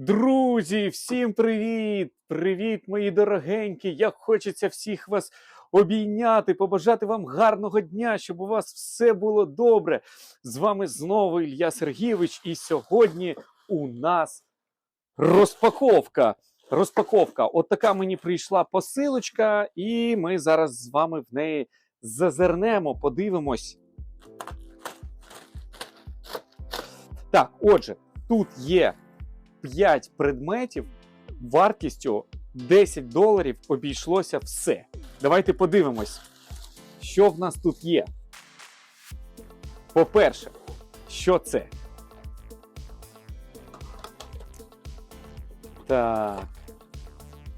Друзі, всім привіт! Привіт, мої дорогенькі! Як хочеться всіх вас обійняти, побажати вам гарного дня, щоб у вас все було добре. З вами знову Ілля Сергійович, і сьогодні у нас розпаковка. Розпаковка. От така мені прийшла посилочка, і ми зараз з вами в неї зазирнемо, подивимось. Так, отже, тут є 5 предметів вартістю 10 доларів обійшлося все. Давайте подивимось, що в нас тут є. По-перше, що це? Так.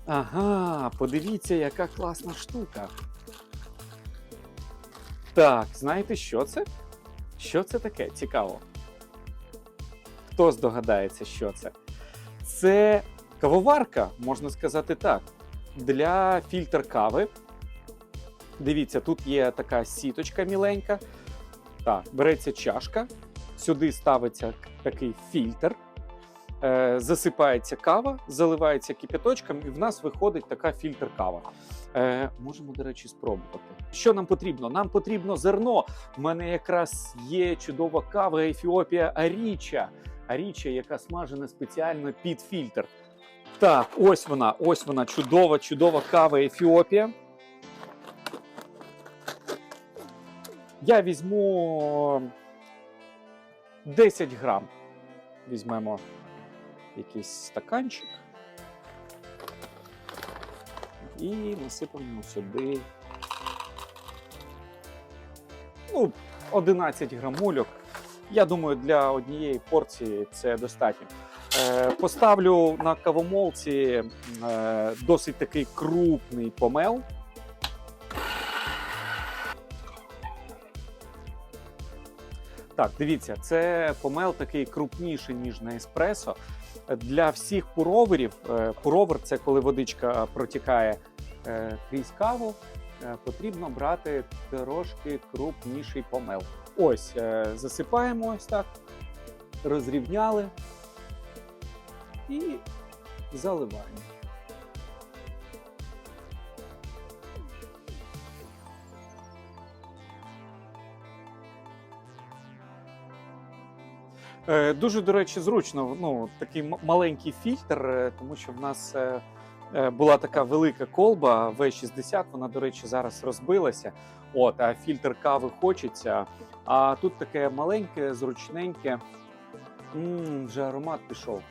Ага, подивіться, яка класна штука. Так, знаєте, що це? Що це таке? Цікаво. Хто здогадається, що це? Це кавоварка, можна сказати так, для фільтр кави. Дивіться, тут є така сіточка міленька. Так, береться чашка, сюди ставиться такий фільтр, е, засипається кава, заливається кипяточком, і в нас виходить така фільтр кава. Е, можемо, до речі, спробувати. Що нам потрібно? Нам потрібно зерно. У мене якраз є чудова кава Ефіопія Аріча. Аріча, яка смажена спеціально під фільтр. Так, ось вона, ось вона, чудова, чудова кава Ефіопія. Я візьму 10 грам. Візьмемо якийсь стаканчик. І насипаємо сюди. Ну, 11 грамульок. Я думаю, для однієї порції це достатньо. Е, поставлю на кавомолці е, досить такий крупний помел. Так, дивіться, це помел такий крупніший, ніж на еспресо. Для всіх пуроверів, е, пуровер це коли водичка протікає крізь каву, потрібно брати трошки крупніший помел. Ось, е, засипаємо ось так, розрівняли і заливаємо. Е, Дуже, до речі, зручно. Ну, такий маленький фільтр, е, тому що в нас була така велика колба V60, вона, до речі, зараз розбилася. От, а фільтр кави хочеться. А тут таке маленьке, зручненьке. Мм, вже аромат пішов.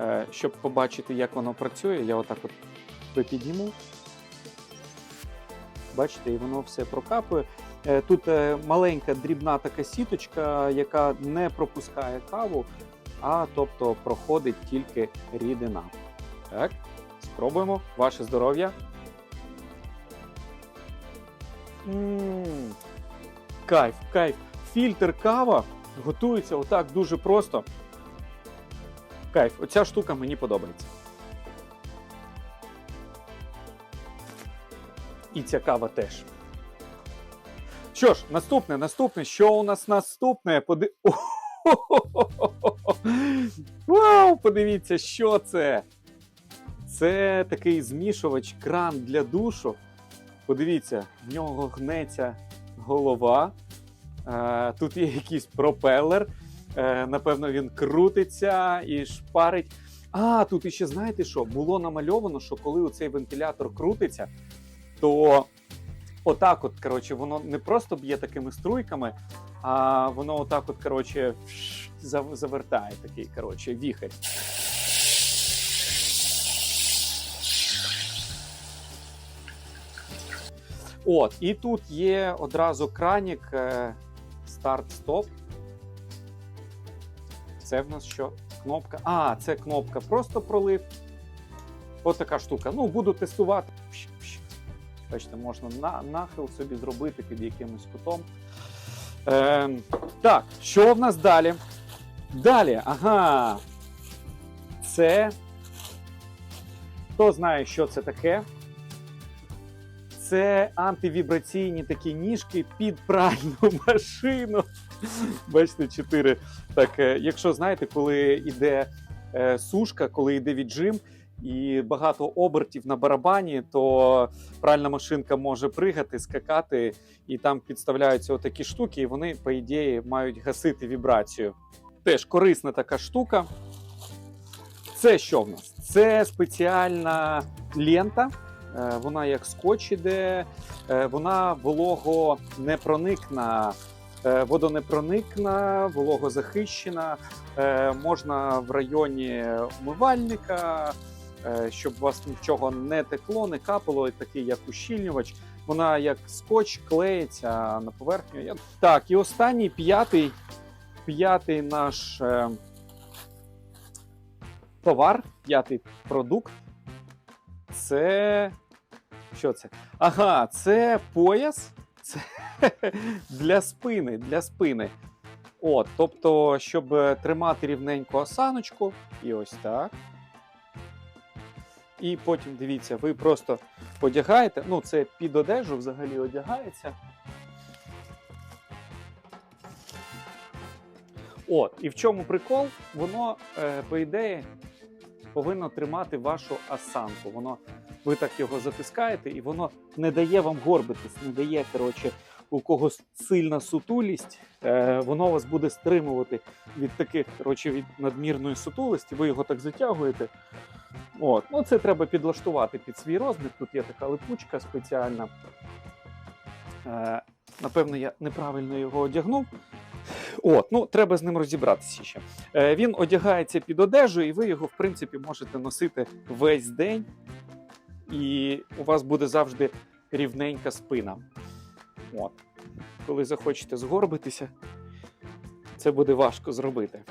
Е, Щоб побачити, як воно працює, я отак от підніму. Бачите, і воно все прокапує. Е, Тут е, маленька дрібна така сіточка, яка не пропускає каву, а тобто проходить тільки рідина. Так, спробуємо. Ваше здоров'я. М, Кайф, кайф. Фільтр кава готується отак дуже просто. Кайф, оця штука мені подобається. І ця кава теж. Що ж, наступне, наступне. Що у нас наступне? Поди... Вау! Подивіться, що це? Це такий змішувач кран для душу. Подивіться, в нього гнеться голова. Е, Тут є якийсь пропелер. Е, Напевно, він крутиться і шпарить. А, тут іще знаєте що? Було намальовано, що коли цей вентилятор крутиться, то отак, от, коротше, воно не просто б'є такими струйками, а воно отак, от, коротше, завертає такий, коротше, віхарь. От, і тут є одразу кранік е, старт-стоп. Це в нас що? Кнопка. А, це кнопка просто пролив. От така штука. Ну, буду тестувати. Бачите, можна на, нахил собі зробити під якимось кутом. Ем, так, що в нас далі? Далі, ага. Це. Хто знає, що це таке? Це антивібраційні такі ніжки під пральну машину. Бачите, чотири. Так, якщо знаєте, коли йде е, сушка, коли йде віджим і багато обертів на барабані, то пральна машинка може пригати, скакати, і там підставляються отакі штуки, і вони, по ідеї, мають гасити вібрацію. Теж корисна така штука. Це що в нас? Це спеціальна лента. Е, Вона як скотч іде, е, вона вологонепроникна, е, водонепроникна, вологозахищена. Е, Можна в районі умивальника, щоб у вас нічого не текло, не капало, такий як ущільнювач. Вона як скотч клеїться на поверхню. Так, і останній п'ятий, п'ятий наш товар, п'ятий продукт. Це. Що це? Ага, це пояс. Це для спини. Для спини. От, тобто, щоб е, тримати рівненько осаночку, і ось так. І потім дивіться, ви просто одягаєте. Ну, це під одежу взагалі одягається. От, і в чому прикол? Воно, е, по ідеї, повинно тримати вашу осанку. Воно, ви так його затискаєте, і воно не дає вам горбитись, не дає, коротше, у когось сильна сутулість, е, воно вас буде стримувати від таких, коротше, від надмірної сутулості. Ви його так затягуєте. От, ну це треба підлаштувати під свій розмір. Тут є така липучка спеціальна. Е, напевно, я неправильно його одягнув. От, ну треба з ним розібратися ще. Е, він одягається під одежу, і ви його, в принципі, можете носити весь день, і у вас буде завжди рівненька спина. От. Коли захочете згорбитися, це буде важко зробити.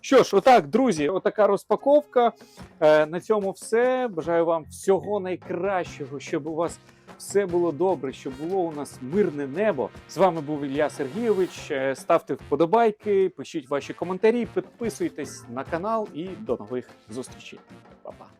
Що ж, отак, друзі, отака розпаковка. Е, на цьому все. Бажаю вам всього найкращого, щоб у вас все було добре, щоб було у нас мирне небо. З вами був Ілля Сергійович. Е, Ставте вподобайки, пишіть ваші коментарі, підписуйтесь на канал і до нових зустрічей. Па-па.